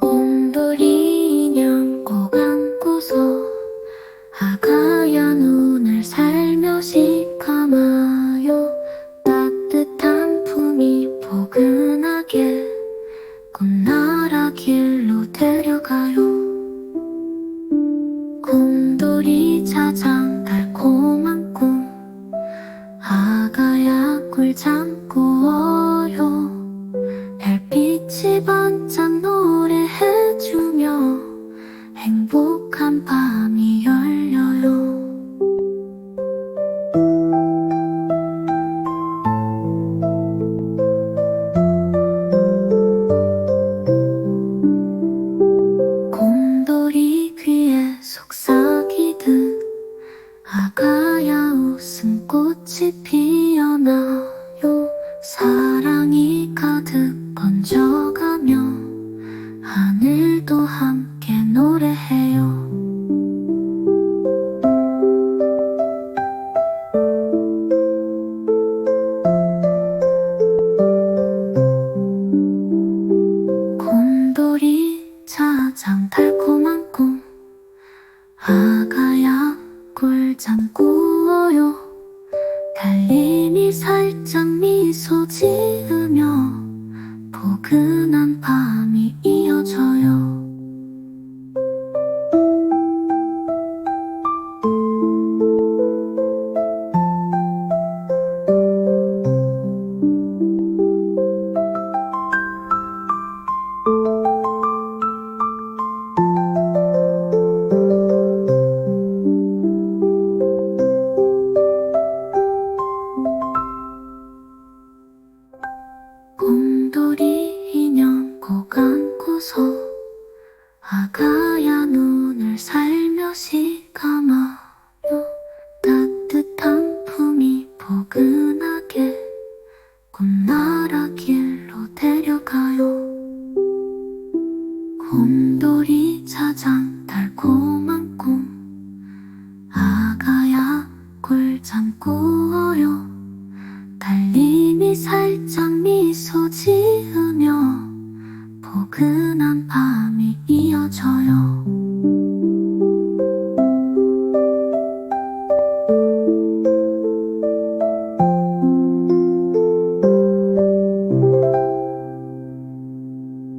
온돌이 인형 꼭 안고서 아가야 눈을 살며시 감아요. 따뜻한 품이 포근하게 꿈나라 길로 데려가요 곰돌이 짜장 달콤한 꿈. 아가야 꿀 잠고 어요. 별빛이 반짝 노래해주며 행복한 밤이 꽃이 피어나요. 사랑이 가득 번져가며 하늘도 함께 노래해요. 곰돌이 짜장 달콤한 꿈. 아가야 꿀잠 꾸어요 달님이 살짝 미소 지으며 포근한 밤이 이어져요 안고서 아가야 눈을 살며시 감아요 따뜻한 품이 포근하게 꿈나라 길로 데려가요. 곰돌이 짜장 달콤한 꿈 아가야 꿀잠 꾸어요. 달님이 살짝 미소 지으며 포근한 밤이 이어져요.